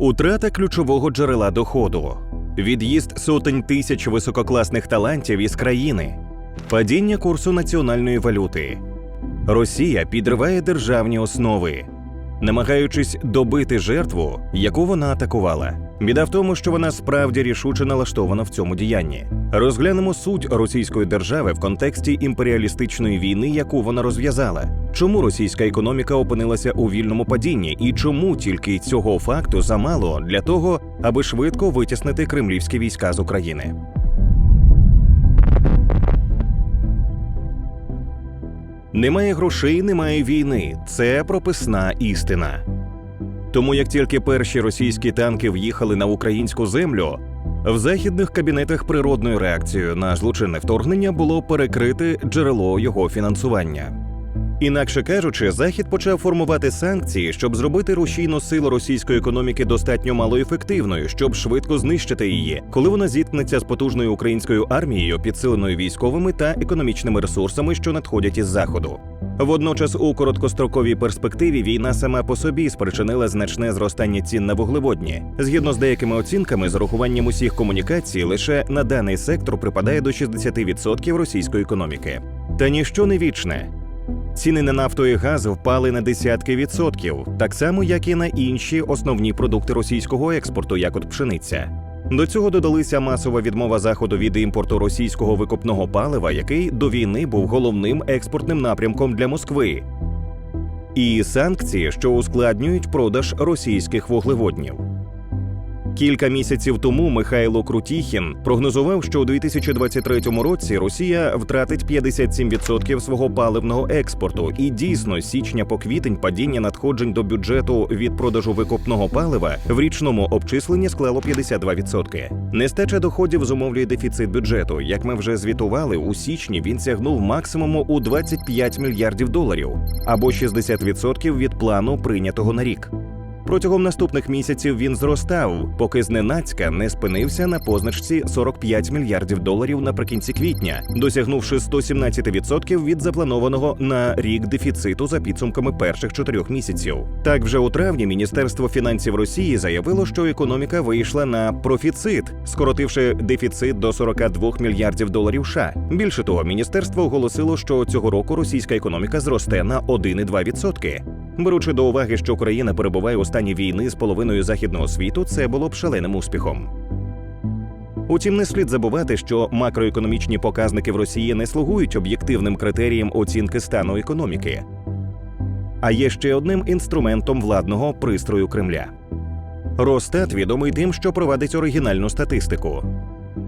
Утрата ключового джерела доходу, від'їзд сотень тисяч висококласних талантів із країни, падіння курсу національної валюти. Росія підриває державні основи, намагаючись добити жертву, яку вона атакувала. Біда в тому, що вона справді рішуче налаштована в цьому діянні. Розглянемо суть російської держави в контексті імперіалістичної війни, яку вона розв'язала. Чому російська економіка опинилася у вільному падінні, і чому тільки цього факту замало для того, аби швидко витіснити кремлівські війська з України? Немає грошей, немає війни. Це прописна істина. Тому як тільки перші російські танки в'їхали на українську землю, в західних кабінетах природною реакцією на злочинне вторгнення було перекрити джерело його фінансування. Інакше кажучи, захід почав формувати санкції, щоб зробити рушійну силу російської економіки достатньо малоефективною, щоб швидко знищити її, коли вона зіткнеться з потужною українською армією, підсиленою військовими та економічними ресурсами, що надходять із заходу. Водночас, у короткостроковій перспективі війна сама по собі спричинила значне зростання цін на вуглеводні. Згідно з деякими оцінками, з урахуванням усіх комунікацій, лише на даний сектор припадає до 60% російської економіки. Та ніщо не вічне. Ціни на нафту і газ впали на десятки відсотків, так само як і на інші основні продукти російського експорту, як от пшениця. До цього додалися масова відмова заходу від імпорту російського викопного палива, який до війни був головним експортним напрямком для Москви, і санкції, що ускладнюють продаж російських вуглеводнів. Кілька місяців тому Михайло Крутіхін прогнозував, що у 2023 році Росія втратить 57% свого паливного експорту, і дійсно з січня по квітень падіння надходжень до бюджету від продажу викопного палива в річному обчисленні склало 52%. Нестача доходів зумовлює дефіцит бюджету. Як ми вже звітували, у січні він сягнув максимуму у 25 мільярдів доларів або 60% від плану прийнятого на рік. Протягом наступних місяців він зростав, поки зненацька не спинився на позначці 45 мільярдів доларів наприкінці квітня, досягнувши 117% від запланованого на рік дефіциту за підсумками перших чотирьох місяців. Так, вже у травні Міністерство фінансів Росії заявило, що економіка вийшла на профіцит, скоротивши дефіцит до 42 мільярдів доларів. США. Більше того, міністерство оголосило, що цього року російська економіка зросте на 1,2%. Беручи до уваги, що країна перебуває у стані війни з половиною західного світу, це було б шаленим успіхом. Утім, не слід забувати, що макроекономічні показники в Росії не слугують об'єктивним критерієм оцінки стану економіки, а є ще одним інструментом владного пристрою Кремля. Росстат відомий тим, що провадить оригінальну статистику.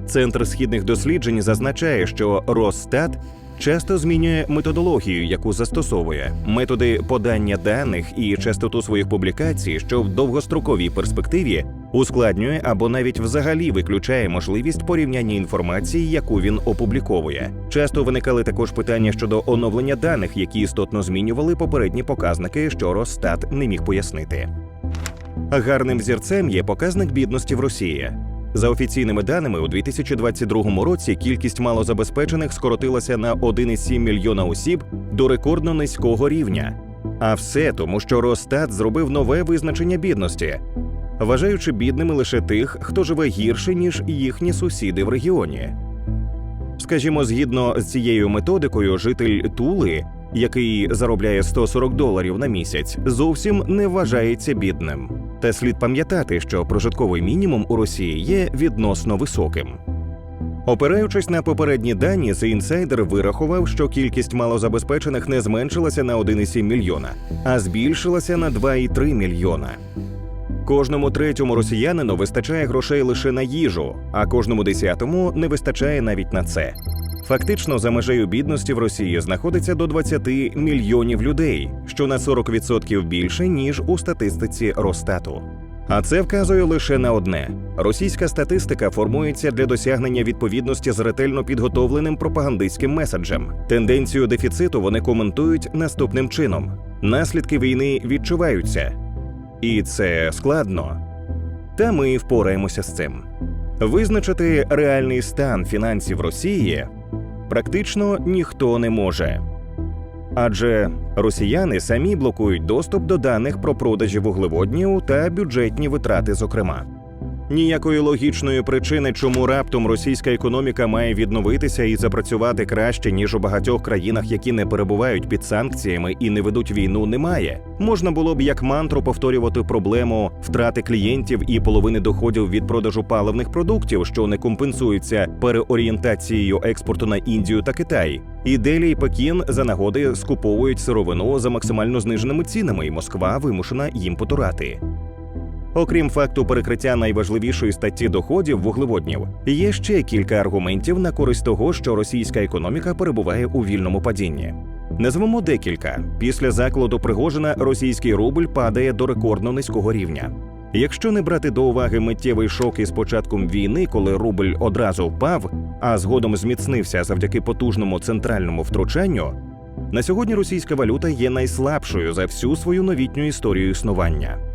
Центр східних досліджень зазначає, що Росстат часто змінює методологію, яку застосовує, методи подання даних і частоту своїх публікацій, що в довгостроковій перспективі ускладнює або навіть взагалі виключає можливість порівняння інформації, яку він опубліковує. Часто виникали також питання щодо оновлення даних, які істотно змінювали попередні показники, що Росстат не міг пояснити. Гарним зірцем є показник бідності в Росії. За офіційними даними, у 2022 році кількість малозабезпечених скоротилася на 1,7 мільйона осіб до рекордно низького рівня. А все тому, що Росстат зробив нове визначення бідності, вважаючи бідними лише тих, хто живе гірше ніж їхні сусіди в регіоні. Скажімо, згідно з цією методикою, житель Тули, який заробляє 140 доларів на місяць, зовсім не вважається бідним. Та слід пам'ятати, що прожитковий мінімум у Росії є відносно високим. Опираючись на попередні дані, The Insider вирахував, що кількість малозабезпечених не зменшилася на 1,7 мільйона, а збільшилася на 2,3 мільйона. Кожному третьому росіянину вистачає грошей лише на їжу, а кожному десятому не вистачає навіть на це. Фактично, за межею бідності в Росії знаходиться до 20 мільйонів людей, що на 40% більше ніж у статистиці Росстату. А це вказує лише на одне: російська статистика формується для досягнення відповідності з ретельно підготовленим пропагандистським меседжем. Тенденцію дефіциту вони коментують наступним чином: наслідки війни відчуваються, і це складно. Та ми впораємося з цим. Визначити реальний стан фінансів Росії практично ніхто не може. Адже росіяни самі блокують доступ до даних про продажі вуглеводнів та бюджетні витрати, зокрема. Ніякої логічної причини, чому раптом російська економіка має відновитися і запрацювати краще ніж у багатьох країнах, які не перебувають під санкціями і не ведуть війну, немає. Можна було б як мантру повторювати проблему втрати клієнтів і половини доходів від продажу паливних продуктів, що не компенсуються переорієнтацією експорту на Індію та Китай. І Делі і Пекін за нагоди скуповують сировину за максимально зниженими цінами, і Москва вимушена їм потурати. Окрім факту перекриття найважливішої статті доходів вуглеводнів, є ще кілька аргументів на користь того, що російська економіка перебуває у вільному падінні. Назвемо декілька. Після закладу Пригожина російський рубль падає до рекордно низького рівня. Якщо не брати до уваги миттєвий шок із початком війни, коли рубль одразу впав, а згодом зміцнився завдяки потужному центральному втручанню, на сьогодні російська валюта є найслабшою за всю свою новітню історію існування.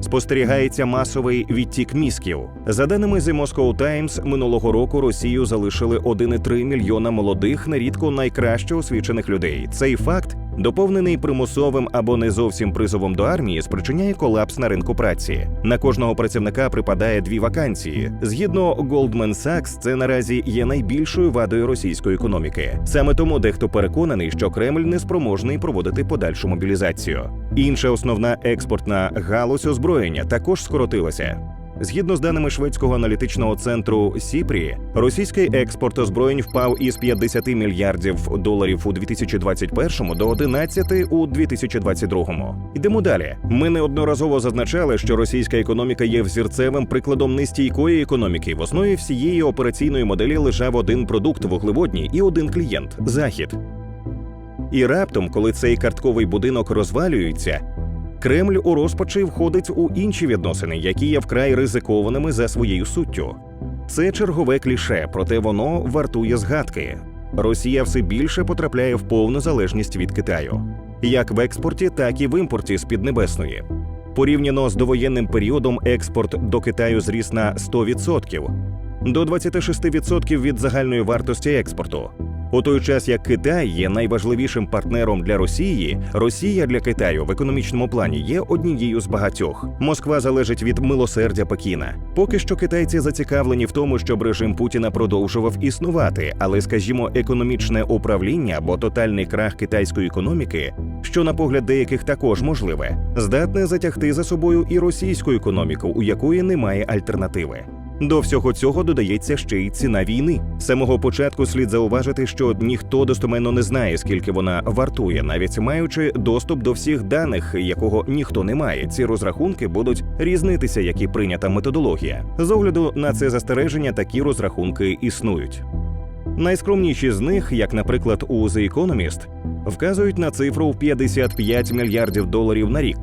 Спостерігається масовий відтік мізків. За даними The Moscow Times, минулого року Росію залишили 1,3 мільйона молодих, нерідко найкраще освічених людей. Цей факт, доповнений примусовим або не зовсім призовом до армії, спричиняє колапс на ринку праці. На кожного працівника припадає дві вакансії. Згідно Goldman Sachs, це наразі є найбільшою вадою російської економіки. Саме тому дехто переконаний, що Кремль не спроможний проводити подальшу мобілізацію. Інша основна експортна галузь озброєння також скоротилася. Згідно з даними шведського аналітичного центру Сіпрі, російський експорт озброєнь впав із 50 мільярдів доларів у 2021 до 11 у 2022. Йдемо далі. Ми неодноразово зазначали, що російська економіка є взірцевим прикладом нестійкої економіки. В основі всієї операційної моделі лежав один продукт вуглеводній і один клієнт захід. І раптом, коли цей картковий будинок розвалюється, Кремль у розпачі входить у інші відносини, які є вкрай ризикованими за своєю суттю. Це чергове кліше, проте воно вартує згадки. Росія все більше потрапляє в повну залежність від Китаю, як в експорті, так і в імпорті з Піднебесної. Порівняно з довоєнним періодом, експорт до Китаю зріс на 100%, до 26% від загальної вартості експорту. У той час як Китай є найважливішим партнером для Росії, Росія для Китаю в економічному плані є однією з багатьох. Москва залежить від милосердя Пекіна. Поки що китайці зацікавлені в тому, щоб режим Путіна продовжував існувати, але, скажімо, економічне управління або тотальний крах китайської економіки, що на погляд деяких також можливе, здатне затягти за собою і російську економіку, у якої немає альтернативи. До всього цього додається ще й ціна війни. З самого початку слід зауважити, що ніхто достоменно не знає, скільки вона вартує, навіть маючи доступ до всіх даних, якого ніхто не має. Ці розрахунки будуть різнитися, як і прийнята методологія. З огляду на це застереження, такі розрахунки існують. Найскромніші з них, як, наприклад, у The Economist, вказують на цифру в 55 мільярдів доларів на рік.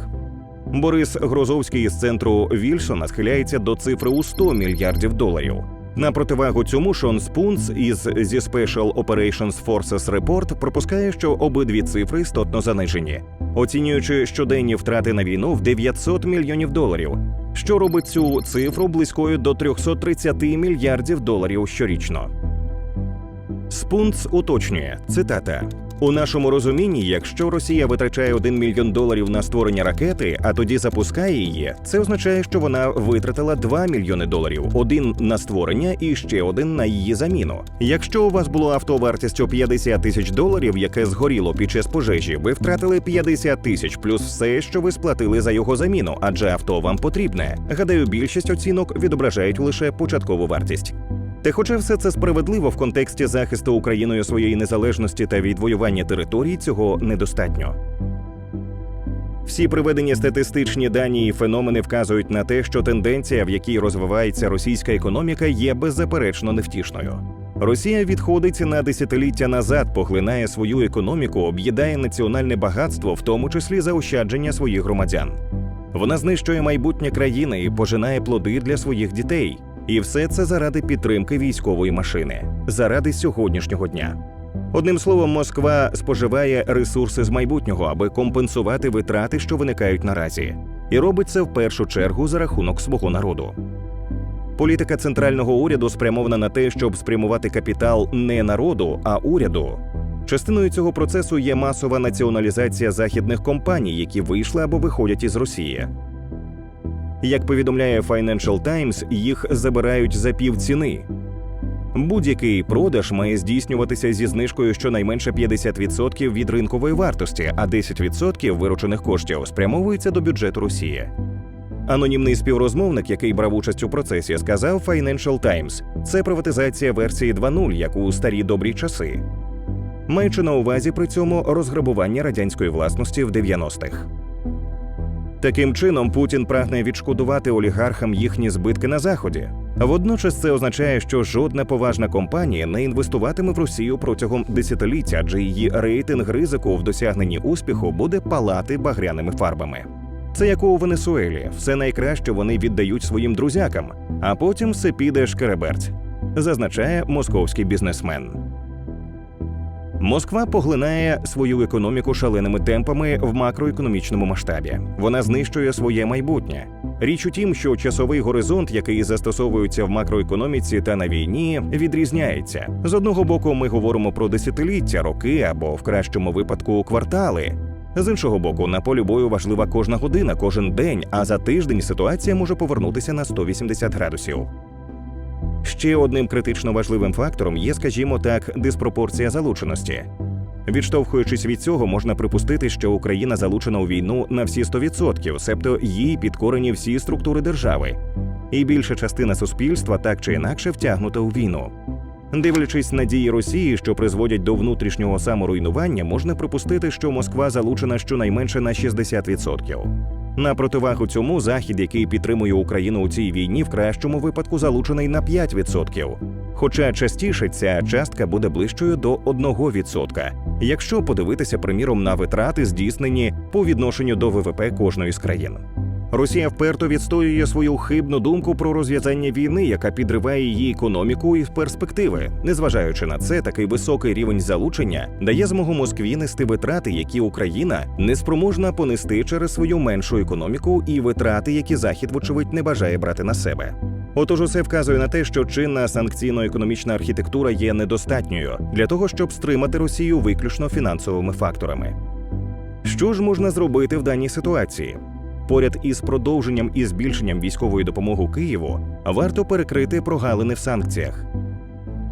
Борис Грозовський з центру Вільсона схиляється до цифри у 100 мільярдів доларів. На противагу цьому Шон Спунц із зі Special Operations Forces Report пропускає, що обидві цифри істотно занижені, оцінюючи щоденні втрати на війну в 900 мільйонів доларів, що робить цю цифру близькою до 330 мільярдів доларів щорічно. Спунц уточнює цитата. У нашому розумінні, якщо Росія витрачає 1 мільйон доларів на створення ракети, а тоді запускає її, це означає, що вона витратила 2 мільйони доларів: один на створення і ще один на її заміну. Якщо у вас було авто вартістю 50 тисяч доларів, яке згоріло під час пожежі, ви втратили 50 тисяч плюс все, що ви сплатили за його заміну, адже авто вам потрібне. Гадаю, більшість оцінок відображають лише початкову вартість. Та, хоча все це справедливо в контексті захисту Україною своєї незалежності та відвоювання територій, цього недостатньо. Всі приведені статистичні дані і феномени вказують на те, що тенденція, в якій розвивається російська економіка, є беззаперечно невтішною. Росія відходить на десятиліття назад, поглинає свою економіку, об'їдає національне багатство, в тому числі заощадження своїх громадян. Вона знищує майбутнє країни і пожинає плоди для своїх дітей. І все це заради підтримки військової машини, заради сьогоднішнього дня. Одним словом, Москва споживає ресурси з майбутнього, аби компенсувати витрати, що виникають наразі, і робить це в першу чергу за рахунок свого народу. Політика центрального уряду спрямована на те, щоб спрямувати капітал не народу, а уряду. Частиною цього процесу є масова націоналізація західних компаній, які вийшли або виходять із Росії. Як повідомляє Financial Times, їх забирають за півціни. Будь-який продаж має здійснюватися зі знижкою щонайменше 50% від ринкової вартості, а 10% виручених коштів спрямовується до бюджету Росії. Анонімний співрозмовник, який брав участь у процесі, сказав Financial Times, це приватизація версії 2.0, як у старі добрі часи, маючи на увазі при цьому розграбування радянської власності в 90-х. Таким чином, Путін прагне відшкодувати олігархам їхні збитки на заході. Водночас це означає, що жодна поважна компанія не інвестуватиме в Росію протягом десятиліття, адже її рейтинг ризику в досягненні успіху буде палати багряними фарбами. Це як у Венесуелі, все найкраще вони віддають своїм друзякам, а потім все піде шкереберть, зазначає московський бізнесмен. Москва поглинає свою економіку шаленими темпами в макроекономічному масштабі. Вона знищує своє майбутнє. Річ у тім, що часовий горизонт, який застосовується в макроекономіці та на війні, відрізняється. З одного боку, ми говоримо про десятиліття, роки або в кращому випадку квартали. З іншого боку, на полі бою важлива кожна година, кожен день, а за тиждень ситуація може повернутися на 180 градусів. Ще одним критично важливим фактором є, скажімо так, диспропорція залученості. Відштовхуючись від цього, можна припустити, що Україна залучена у війну на всі 100%, себто їй підкорені всі структури держави, і більша частина суспільства так чи інакше втягнута у війну. Дивлячись на дії Росії, що призводять до внутрішнього саморуйнування, можна припустити, що Москва залучена щонайменше на 60%. На противагу цьому захід, який підтримує Україну у цій війні, в кращому випадку залучений на 5%. Хоча частіше ця частка буде ближчою до 1%, якщо подивитися, приміром, на витрати, здійснені по відношенню до ВВП кожної з країн. Росія вперто відстоює свою хибну думку про розв'язання війни, яка підриває її економіку і перспективи. Незважаючи на це, такий високий рівень залучення дає змогу Москві нести витрати, які Україна не спроможна понести через свою меншу економіку, і витрати, які Захід, вочевидь, не бажає брати на себе. Отож, усе вказує на те, що чинна санкційно-економічна архітектура є недостатньою для того, щоб стримати Росію виключно фінансовими факторами. Що ж можна зробити в даній ситуації? Поряд із продовженням і збільшенням військової допомоги Києву варто перекрити прогалини в санкціях.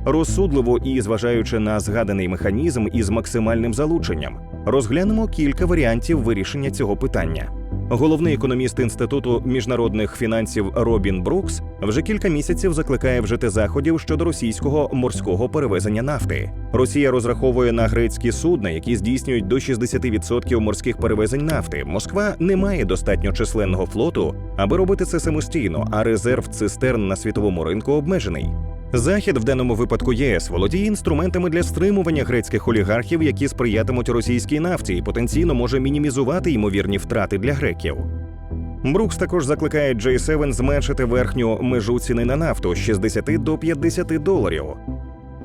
Розсудливо і зважаючи на згаданий механізм із максимальним залученням, розглянемо кілька варіантів вирішення цього питання. Головний економіст інституту міжнародних фінансів Робін Брукс вже кілька місяців закликає вжити заходів щодо російського морського перевезення нафти. Росія розраховує на грецькі судна, які здійснюють до 60% морських перевезень нафти. Москва не має достатньо численного флоту, аби робити це самостійно, а резерв цистерн на світовому ринку обмежений. Захід в даному випадку ЄС володіє інструментами для стримування грецьких олігархів, які сприятимуть російській нафті, і потенційно може мінімізувати ймовірні втрати для греків. Брукс також закликає J7 зменшити верхню межу ціни на нафту з 60 до 50 доларів.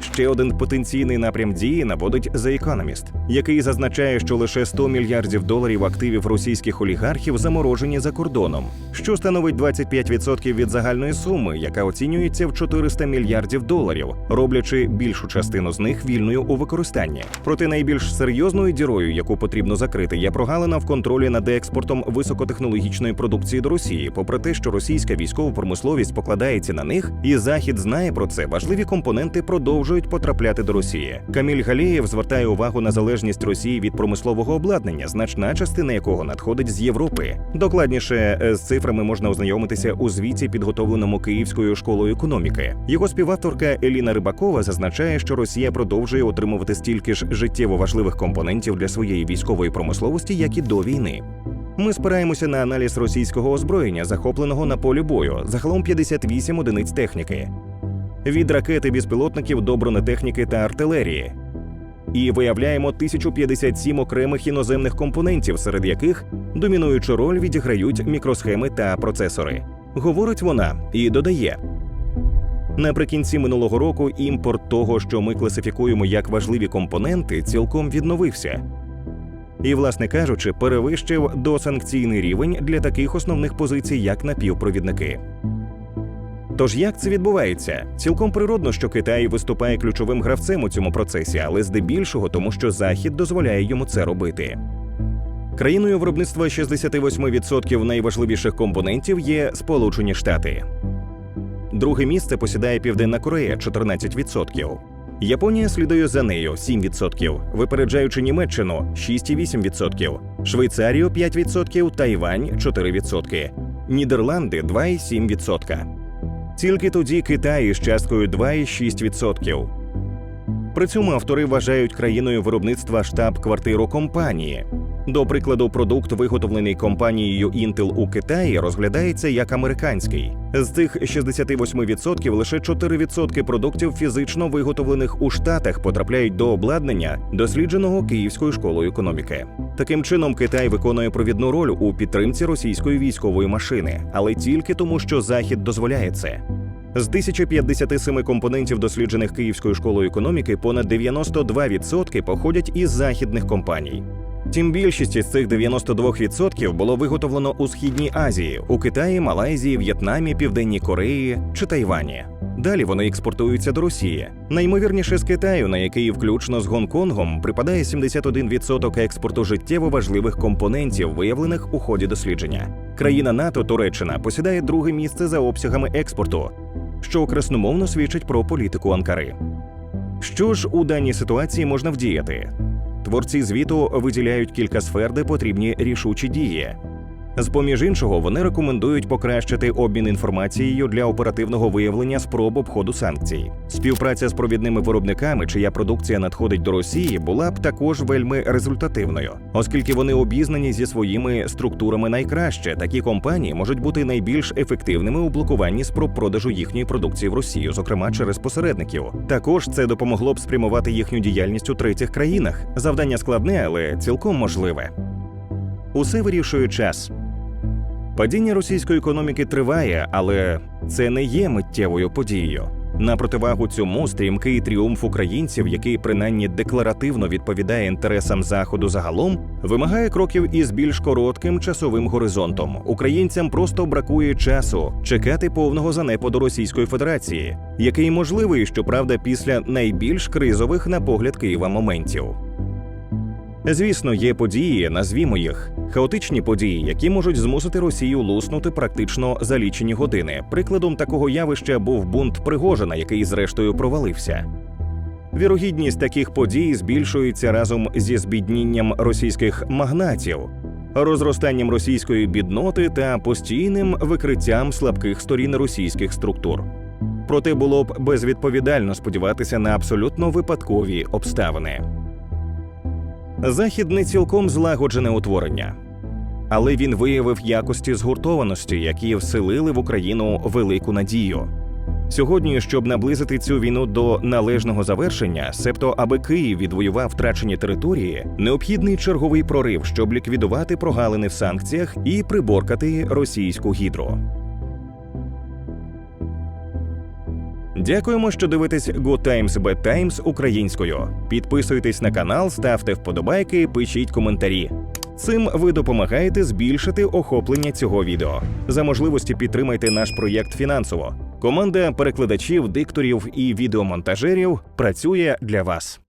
Ще один потенційний напрям дії наводить The Economist, який зазначає, що лише 100 мільярдів доларів активів російських олігархів заморожені за кордоном, що становить 25% від загальної суми, яка оцінюється в 400 мільярдів доларів, роблячи більшу частину з них вільною у використанні. Проте найбільш серйозною дірою, яку потрібно закрити, є прогалина в контролі над експортом високотехнологічної продукції до Росії. Попри те, що російська військова промисловість покладається на них, і захід знає про це, важливі компоненти продовжують потрапляти до Росії. Каміль Галієв звертає увагу на залежність Росії від промислового обладнання, значна частина якого надходить з Європи. Докладніше е, з цифрами можна ознайомитися у звіті, підготовленому Київською школою економіки. Його співавторка Еліна Рибакова зазначає, що Росія продовжує отримувати стільки ж життєво важливих компонентів для своєї військової промисловості, як і до війни. Ми спираємося на аналіз російського озброєння, захопленого на полі бою, загалом 58 одиниць техніки від ракети безпілотників до бронетехніки та артилерії. І виявляємо 1057 окремих іноземних компонентів, серед яких домінуючу роль відіграють мікросхеми та процесори. Говорить вона і додає. Наприкінці минулого року імпорт того, що ми класифікуємо як важливі компоненти, цілком відновився. І, власне кажучи, перевищив досанкційний рівень для таких основних позицій, як напівпровідники. Тож як це відбувається? Цілком природно, що Китай виступає ключовим гравцем у цьому процесі, але здебільшого тому, що Захід дозволяє йому це робити. Країною виробництва 68% найважливіших компонентів є Сполучені Штати. Друге місце посідає Південна Корея 14%. Японія слідує за нею 7%, випереджаючи Німеччину 6,8%, Швейцарію 5%, Тайвань 4%, Нідерланди 2,7%. Тільки тоді Китай із часткою 2,6%. При цьому автори вважають країною виробництва штаб-квартиру компанії. До прикладу, продукт, виготовлений компанією Intel у Китаї, розглядається як американський. З цих 68% лише 4% продуктів фізично виготовлених у Штатах потрапляють до обладнання, дослідженого Київською школою економіки. Таким чином, Китай виконує провідну роль у підтримці російської військової машини, але тільки тому, що Захід дозволяє це. З 1057 компонентів, досліджених Київською школою економіки, понад 92% походять із західних компаній. Тим більшість із цих 92% було виготовлено у Східній Азії, у Китаї, Малайзії, В'єтнамі, Південній Кореї чи Тайвані. Далі вони експортуються до Росії. Наймовірніше з Китаю, на який включно з Гонконгом припадає 71% експорту життєво важливих компонентів, виявлених у ході дослідження. Країна НАТО Туреччина посідає друге місце за обсягами експорту, що красномовно свідчить про політику Анкари. Що ж у даній ситуації можна вдіяти? Творці звіту виділяють кілька сфер, де потрібні рішучі дії. З поміж іншого, вони рекомендують покращити обмін інформацією для оперативного виявлення спроб обходу санкцій. Співпраця з провідними виробниками, чия продукція надходить до Росії, була б також вельми результативною, оскільки вони обізнані зі своїми структурами найкраще. Такі компанії можуть бути найбільш ефективними у блокуванні спроб продажу їхньої продукції в Росію, зокрема через посередників. Також це допомогло б спрямувати їхню діяльність у третіх країнах. Завдання складне, але цілком можливе. Усе вирішує час. Падіння російської економіки триває, але це не є миттєвою подією. На противагу цьому стрімкий тріумф українців, який принаймні декларативно відповідає інтересам заходу загалом, вимагає кроків із більш коротким часовим горизонтом. Українцям просто бракує часу чекати повного занепаду Російської Федерації, який можливий, щоправда, після найбільш кризових на погляд Києва моментів. Звісно, є події, назвімо їх хаотичні події, які можуть змусити Росію луснути практично за лічені години. Прикладом такого явища був бунт Пригожина, який зрештою провалився. Вірогідність таких подій збільшується разом зі збіднінням російських магнатів, розростанням російської бідноти та постійним викриттям слабких сторін російських структур. Проте було б безвідповідально сподіватися на абсолютно випадкові обставини. Захід не цілком злагоджене утворення, але він виявив якості згуртованості, які вселили в Україну велику надію. Сьогодні, щоб наблизити цю війну до належного завершення, себто аби Київ відвоював втрачені території, необхідний черговий прорив, щоб ліквідувати прогалини в санкціях і приборкати російську гідру. Дякуємо, що дивитесь Good Times Bad Times українською. Підписуйтесь на канал, ставте вподобайки, пишіть коментарі. Цим ви допомагаєте збільшити охоплення цього відео. За можливості підтримайте наш проєкт фінансово. Команда перекладачів, дикторів і відеомонтажерів працює для вас.